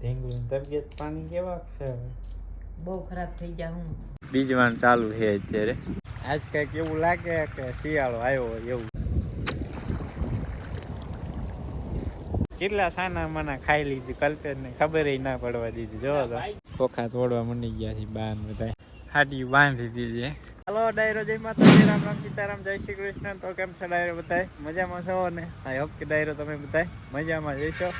ઢીંગલીની તબિયત પાણી કેવા છે બહુ ખરાબ થઈ ગયા હું. બીજવાન ચાલુ છે અત્યારે. આજ કંઈક એવું લાગે કે શિયાળો આવ્યો એવું. કેટલા સાના મના ખાઈ લીધી કલ્પેર ને ખબર ના પડવા દીધી. જો તો. ચોખા તોડવા મંડી ગયા છે બાન બધા. હાડી બાંધી દીધી હાલો ડાયરો જય માતાજી રામ રામ સીતારામ જય શ્રી કૃષ્ણ. તો કેમ છે ડાયરો બધાય? મજામાં છો ને? આઈ હોપ કે ડાયરો તમે બધાય મજામાં જઈશો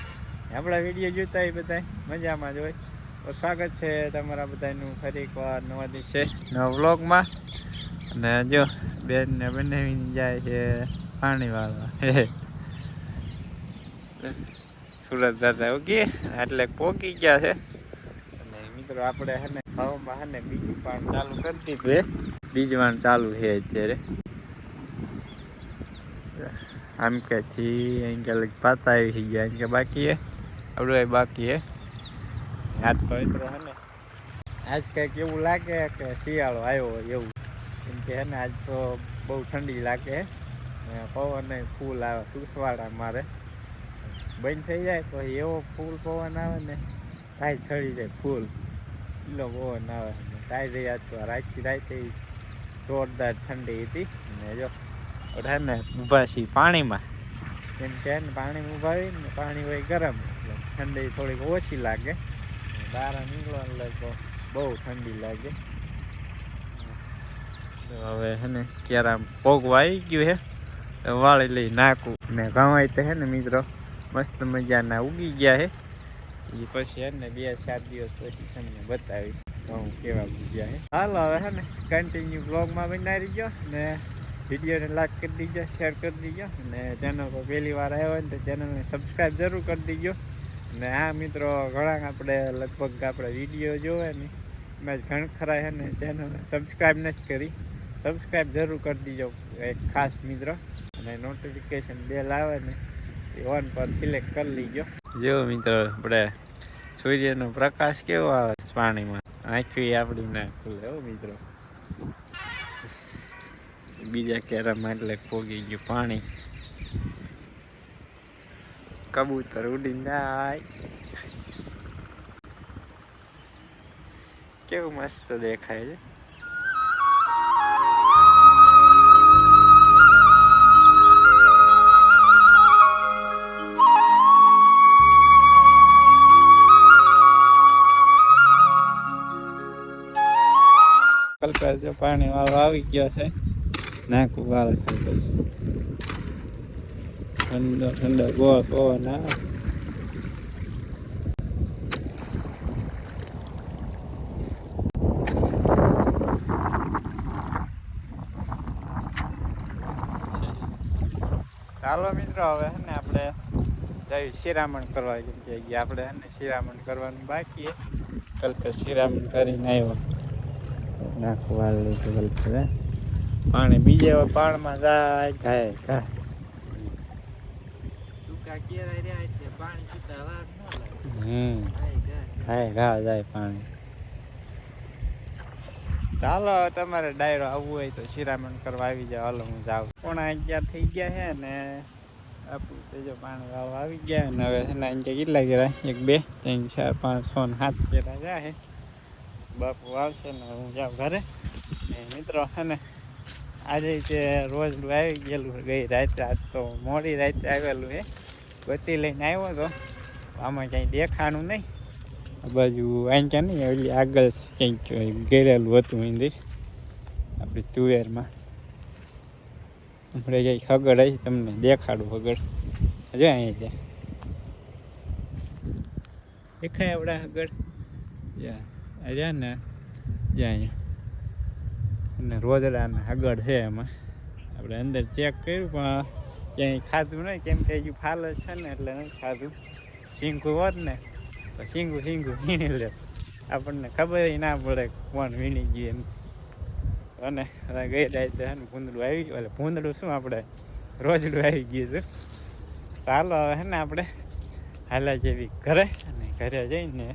આપણા વીડિયો જોતા હોય બધાય, મજામાં જ હોય. તો સ્વાગત છે તમારા બધાનું ફરી એકવાર નવા દિવસે, નવા વ્લોગમાં. અને જો, બેનને બનાવીને જાય છે પાણી વાળવા. સુરત દાદા ઓકે એટલે પોકી ગયા છે. અને મિત્રો આપણે હને હવામાં હને બીજું પાણી ચાલુ કરતી બે છે બીજવાન ચાલુ છે અત્યારે. આમ કે થી અહીં કે પાતા આવી ગયા અહીં કે બાકી આપણું એ બાકી હે. આજ પવિત્ર હે ને. આજ કંઈક એવું લાગે કે શિયાળો આવ્યો હોય એવું. કેમ કે હે ને આજ તો બહુ ઠંડી લાગે પવન ફૂલ આવે સુસવાડા મારે. બંધ થઈ જાય તો એવો ફૂલ પવન આવે ને તાઈ ચડી જાય ફૂલ. એટલો પવન આવે. તાઈ રહી આજ તો રાખી રાતે જોરદાર ઠંડી હતી. ને જો ને ઊભા છીએ પાણીમાં. કેમ કે હે પાણીમાં ઊભા ને પાણી હોય ગરમ. ઠંડી થોડીક ઓછી લાગે. બહાર નીકળો એટલે તો બહુ ઠંડી લાગે. હવે હે ને ક્યારે પોગ વાઈ ગયું હે વાળી લઈ નાખું. ને ઘવાય તો હે ને મિત્રો, મસ્ત મજાના ઉગી ગયા હે. એ પછી હે ને બે ચાર દિવસ પછી તમને બતાવીશ ઘઉં કેવા ઉગ્યા હે. હાલો હવે હે ને કન્ટિન્યુ બ્લોગમાં બનાવી ગયો ને વિડીયોને લાઈક કરી દીજો શેર કરી દીજો. અને ચેનલ પર પહેલી વાર આવ્યો હોય ને તો ચેનલને સબસ્ક્રાઈબ જરૂર કરી દીજો. ને આ મિત્રો, ઘણા આપણે લગભગ આપણે વીડિયો જોવે ને એમાં ઘણખરા ઘણા ખરા છે ને ચેનલને સબસ્ક્રાઈબ નથી કરી. સબસ્ક્રાઈબ જરૂર કરી દીજો એક ખાસ મિત્ર. અને નોટિફિકેશન બેલ આવે ને, એ ઓન પર સિલેક્ટ કરી લીજો. જો મિત્રો, આપણે સૂર્યનો પ્રકાશ કેવો આવે પાણીમાં? આંખી આપણી ના ખુલે હો મિત્રો. બીજા કેરામાં એટલે પોગી ગયું પાણી. કબૂતર ઉડી જાય કેવું મસ્ત દેખાય છે કલ્પેશ પાણી વાળો આવી ગયો છે નાખું વાળ બસ ઠંડો ઠંડો ગોળ પવન આવે મિત્રો, હવે ને આપણે જઈ શિરામણ કરવા કેમ કે આપણે ને શિરામણ કરવાનું બાકી કલ્પેશ શિરામણ કરીને આવ્યો. નાખવા લીધું કલ્પેશ પાણી બીજે પાણમાં જાય જાય ગાય ગાય પાણી. ચાલો તમારે ડાયરો આવવું હોય તો શિરામણ કરવા આવી જાવ હાલો, હું જાઉં. પોણા અગિયાર થઈ ગયા છે ને આપણું તે જો પાણી વાવ આવી ગયા ને હવે એના અહીંયા કેટલા ગેરા એક, બે, ત્રણ, ચાર, પાંચ, છ ને સાત પેલા જાય છે બાપુ આવશે ને હું જાઉં ઘરે. મિત્રો છે ને, આજે તે રોજ આવી ગયેલું ગઈ રાત્રે આજ તો મોડી રાત્રે આવેલું છે. ગતિ લઈને આવ્યો તો આમાં ક્યાંય દેખાણું નહીં. આ બાજુ અહીં ક્યાં નહીં, ઓલી આગળ ક્યાંક ગયેલું હતું મંદિર, આપણી તુવેરમાં. આપણે કંઈક હગડ આવી તમને, દેખાડું હગડ જો અહીંયા ત્યાં. દેખાય આપણા હગડ જ્યાં ને જ્યાં અહીંયા. અને રોજડાના આગળ છે એમાં. આપણે અંદર ચેક કર્યું પણ ક્યાંય ખાધું નહીં, કેમ કે હજુ ફાલ છે ને એટલે નહીં ખાધું. શીંગું હોત ને, તો શીંગું શીંગું વીણી લે. આપણને ખબર ના પડે કોણ વીણી ગયું એમ. અને હવે ગઈ રાતે ભૂંદડું આવી ગયું, એટલે ભૂંદડું શું આપણે રોજડું આવી ગયું છે. ચાલો હવે છે ને આપણે હાલા જેવી ઘરે અને ઘરે જઈને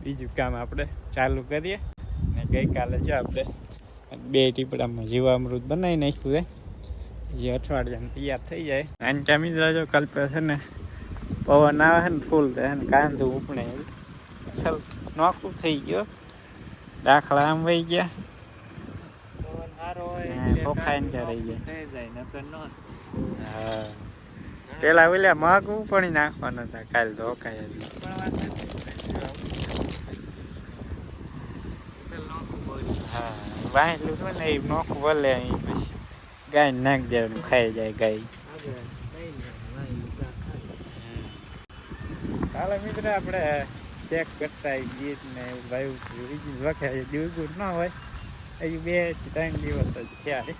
બીજું કામ આપણે ચાલુ કરીએ. અને ગઈકાલે જો આપણે બે ટીપડામાં જીવામૃત બનાવી નાખ્યું છે. એ અઠવાડિયામાં તૈયાર થઈ જાય. અને મિત્ર જો કલ્પે છે ને પવન આવે છે ને ફૂલ થાય ને કાંધું ઉપણે અસલ નોખું થઈ ગયો. દાખલા આમ વહી ગયા. પેલા ઓલા મગ ઉપડી નાખવાના હતા કાલ તો બોરી. હા હોય ને એ નોખું ભલે અહીં પછી. ગાય નાખ દેવાનું ખાઈ જાય ગાય. ચાલો મિત્ર, આપણે ચેક કરતા ગીત ને એવું ગાયું બીજું વખે દિવસ ના હોય. હજુ બે ત્રણ દિવસ જ થયા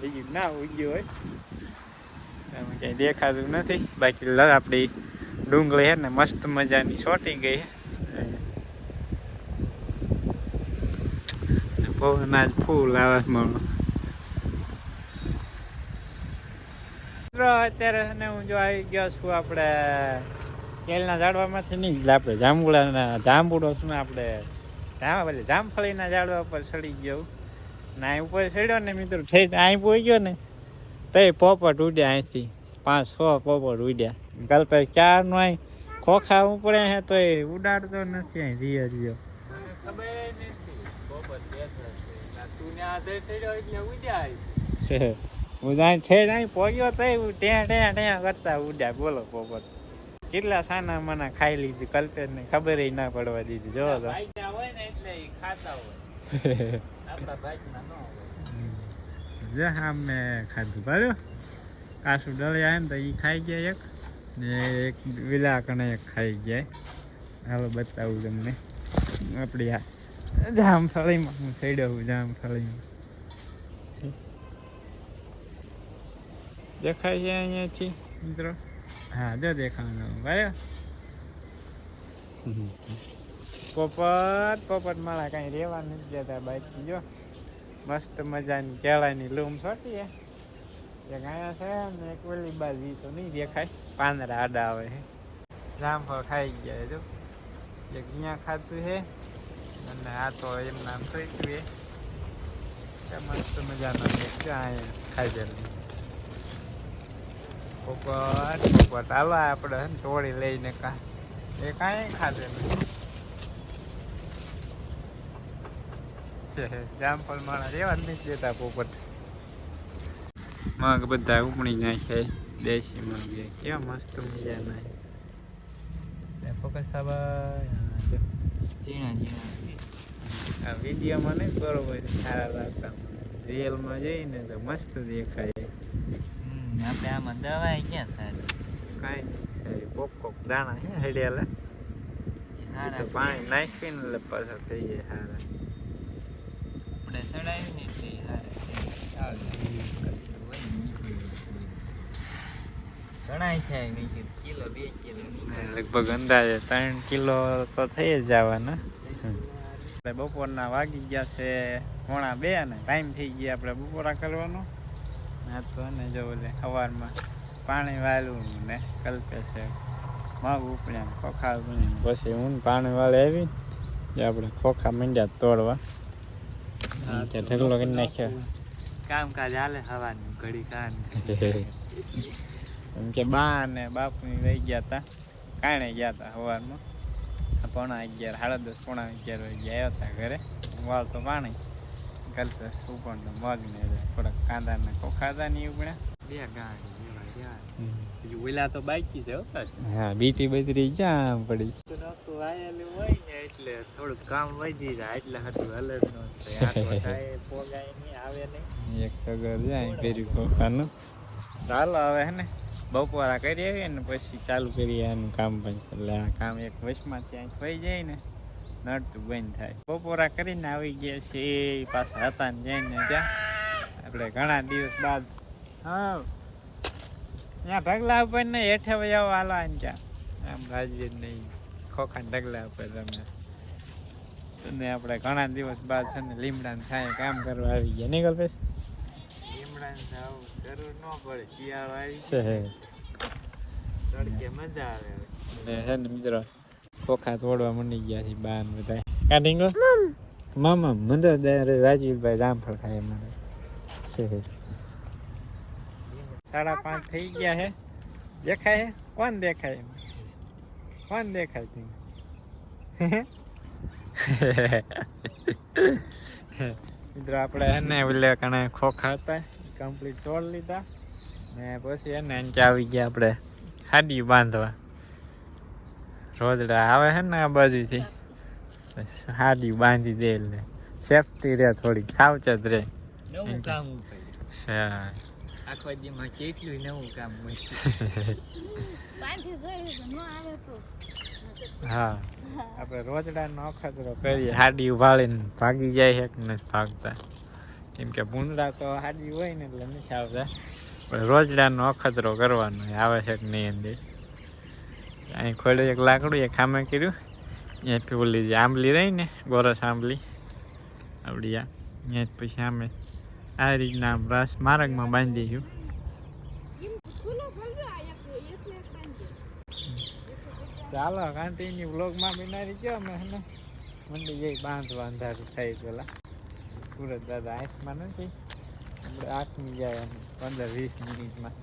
બીજું ના ઉગ્યું હોય. ક્યાંય દેખાતું નથી. બાકી લ, આપણી ડુંગળી હે ને મસ્ત મજાની છોટી ગઈ પવન આજ ફૂલ આવે છે મિત્રો અત્યારે અને ને હું જો આવી ગયો છું આપણે કેળના ઝાડવામાંથી નહીં આપણે જાંબુડાના જાંબુડો ને આપણે જામ એટલે જામફળીના ઝાડવા પર ચડી ગયો ને અહીં ઉપર ચડ્યો ને મિત્રો ઠેઠ અહીં પોઈ ગયો ને તો પોપટ ઉડ્યા અહીંથી પાંચ છ પોપટ ઉડ્યા કાલ ચાર નો અહીં ખોખા ઉપડે હે તો એ ઉડાડતો નથી અહીં ધીરે ધીરે ખબર નથી. પોપટ છે. તું એટલે ઉડ્યા. હું જાય છે અહીં પોગ્યો તો ત્યાં ત્યાં ત્યાં કરતા ઉડ્યા. બોલો પોપટ કેટલા સાના મના ખાઈ લીધી કલ્પેશને ખબર ય ના પડવા દીધી. જો તો. હોય ને એટલે ખાતા હોય. ન. જે હા મેં ખાધું. બરાબર? કાસુ ડળ્યા ને તો એ ખાઈ ગયા એક. ને એક વિલા કણે એક ખાઈ ગયા. હાલો બતાવું તમને. આપણી આ જામફળીમાં હું ચડ્યો છું જામફળીમાં. દેખાય છે અહીંયાથી, મિત્રો? હા, જો દેખાવાનું, બરાબર? પોપટ પોપટ માળા કાંઈ રહેવા નથી જતા બાકી, જો. મસ્ત મજાની કેળાની લૂમ છોટી હે એક અહીંયા છે ને એક ઓલી બાજુ, તો નહીં દેખાય. પાંદડા આડા આવે છે. જામફળ ખાઈ ગયા જો. એક અહીંયા ખાધું છે, અને આ તો એમ નામ સોચ્યું એ મસ્ત મજાનો ખાઈ જાય પોપટ પોપટ હાલો આપણે તોડી લઈને કા એ કાંઈ ખાધે નથી છે જામફળ માણા રેવા જ નથી દેતા પોપટ. મગ બધા ઉપણી નાખે દેશી મગ કેવા મસ્ત મજાના છે. ફોકસ સાબા ઝીણા ઝીણા. આ વિડીયોમાં નહીં બરોબર સારા લાગતા. રિયલમાં જઈને તો મસ્ત દેખાય. આપણે આમાં દવાઈ ક્યાં થાય? કાંઈ સાહેબ કોક કોક દાણા હે હડિયાલા ઈ પાણી નાખીને એટલે પાછા થઈ જાય હારા. આપણે સડાવી ને એટલે હારા છે મેં કીધું. કિલો બે કિલો લગભગ અંદાજે ત્રણ કિલો તો થઈ જ જવાના. બપોરના વાગી ગયા છે પોણા બે ને. ટાઈમ થઈ ગયા આપણે બપોરા કરવાનો. હા તો ને જો લે સવારમાં પાણી વાળું ને કલ્પે છે. મગ ઉપડ્યા ને ખોખા ઉપડ્યા પછી હું પાણી વાળે આવી જે આપણે ખોખા મંડ્યા તોડવા. ઢગલો કરી નાખ્યો. કામકાજ હાલે હવાનું ઘડી કાન એમ કે બા ને બાપુની રહી ગયા હતા કાણે ગયા હતા સવારમાં પોણા અગિયાર સાડા દસ પોણા અગિયાર વાગે આવ્યા હતા ઘરે. વાળતો પાણી. ગલતો ઉપર મગ ને થોડાક કાંદા ને કોખાદા ની ઉગણ્યા બે ગાડી જેવા ઓલા તો બાકી છે હા બીટી બજરી જામ પડી. તો આયેલું હોય ને એટલે થોડુંક કામ વધી જાય. એટલે હતું ન કાંઈ પોગાય નહીં આવે નહીં. એક જાય ફેરી ચાલો હવે હે ને બપોરા કરી આવીએ ને પછી ચાલુ કરીએ આનું કામ પણ. એટલે આ કામ એક વચમાં ત્યાં થઈ જાય ને. નડતું બંધ થાય. બપોરા કરીને આવી ગયા છે પાછા હતા ને જઈને ત્યાં. આપણે ઘણા દિવસ બાદ. હા. ત્યાં ઢગલા ઉપર ને હેઠે વજાવો હાલો આને ત્યાં. આમ રાજવીર નહીં ખોખા ઢગલા ઉપર તમને અને આપણે ઘણા દિવસ બાદ છે ને લીમડાને થાય કામ કરવા આવી ગયા. નીકળ બસ લીમડાને જાવું જરૂર ન પડે શિયાળો આવી છે તડકે મજા આવે. ને છે ને મિત્રો. ખોખા તોડવા મની ગયા છે બાર ને બધા કાઢી ગયો મામા મંદર રાજીવભાઈ જામફળ ખાય મારે. સાડા પાંચ થઈ ગયા હે. દેખાય કોણ દેખાય? કોણ દેખાય તું? મિત્રો આપણે એને ઓલે કણે ખોખા હતા. કમ્પ્લીટ તોડ લીધા. ને પછી એને આવી ગયા આપણે. હાડી બાંધવા. રોજડા આવે છે ને આ બાજુથી? હાડી બાંધી દે એટલે. સેફટી રહે થોડીક સાવચેત રહે. નવું કામ હા. આખો દીમાં કેટલું નવું કામ મળ્યું પાંચથી જોયું તો ન આવે તો. હા. આપણે રોજડાનો અખતરો કરીએ. હાડી ઉભાળીને ભાગી જાય છે કે નથી ભાગતા? કેમ કે ભૂંડા તો હાડી હોય ને એટલે નથી આવતા. પણ રોજડાનો અખતરો કરવાનો આવે છે કે નહીં અંદર અહીં ખોલ્યું એક લાકડું, એક ખામે કર્યું. અહીંયાથી ઓલી જે આંબલી રહી ને, ગોરસ આંબલી. આપણી આ અહીંયા પછી આમે આ રીતના આમ રસ માર્ગમાં બાંધી બાંધી ચાલો કાંટીની વ્લોગમાં બિનારી ગયો અમે, હે મંડી જઈ બાંધવા અંધારું થાય પેલા. સુરત દાદા આઠમાં નથી. આપણે આઠમી જાય પંદર વીસ મિનિટમાં.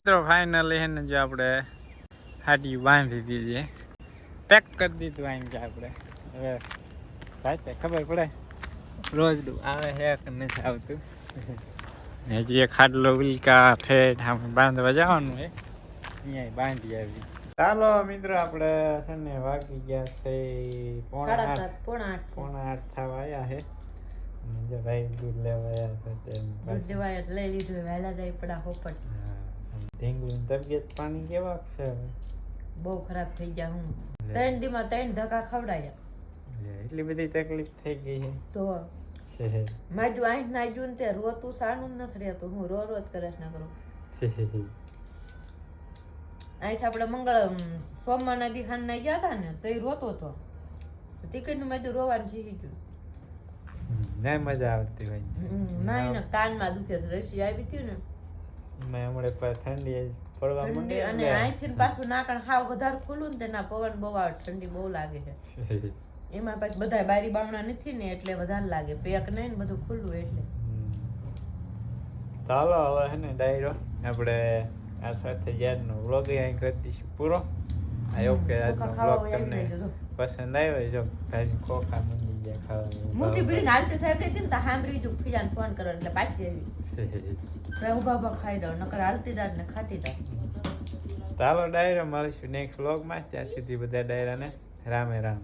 મિત્રો ફાઇનલી એને જો આપણે હાડી બાંધી દીધી. પેક કરી દીધું આમ કે આપણે. હવે રાતે ખબર પડે. રોજ આવે છે કે નથી આવતું. હજી એક ખાટલો ઉલ્કા ઠેઠ આમ બાંધવા જવાનું હે. અહીંયા બાંધી આવી. ચાલો મિત્રો આપણે છે ને વાગી ગયા છે પોણા આઠ. પોણા આઠ થવા આવ્યા છે ભાઈ દૂધ લેવા આવ્યા છે તેમ દૂધ પાછું. લઈ લીધું વહેલા જાય પડા હોપટ. હા. ઢીંગલીની તબિયત પાણી કેવા છે હવે? બહુ ખરાબ થઈ ગયા હું. ત્રણ દીમાં ત્રણ ધક્કા ખવડાયા. એટલી બધી તકલીફ થઈ ગઈ છે તો માજુ આઠ ના જૂન તે રોતું સાનું નથી રહેતું. હું રો રોજ કરે ના કરું. અહીંથી આપણે મંગળ સોમવારના દિહાન ના ગયા હતા ને તો એ રોતો હતો ટિકિટનું મેં તો રોવાનું શીખી ગયું. ના મજા આવતી હોય ના. મારી ને કાનમાં દુખે છે. રસી આવી હતી ને મેં હમણે ઠંડી પડવા માંડી અને અહીંથી પાછું નાકણ હાવ વધારે ખુલ્લું ને તેના પવન બહુ આવે ઠંડી બહુ લાગે છે. એમાં પાછી બધા બારી બામણા નથી ને એટલે વધારે લાગે પેક નહીં ને બધું ખુલ્લું એટલે. ચાલો હવે હે ને ડાયરો આપણે આ સાથે યાદનો વ્લોગ અહીં કરી દઈશું પૂરો. આ એવું આજનો વ્લોગ તમને. પસંદ આવ્યો જો ભાઈ ખોખા મંડી જાય ખાવાનું મોટી ભીડ હાલતી થઈ ગઈ હતી ને તો સાંભળી દઉં ફીજાને ફોન કરો એટલે પાછી આવી. ઊભા ઊભા ખાઈ દઉં નકર હાલતી દાટ ને ખાતી દાટ ચાલો ડાયરો મળીશું નેક્સ્ટ વ્લોગમાં ત્યાં સુધી બધા ડાયરાને રામે રામ.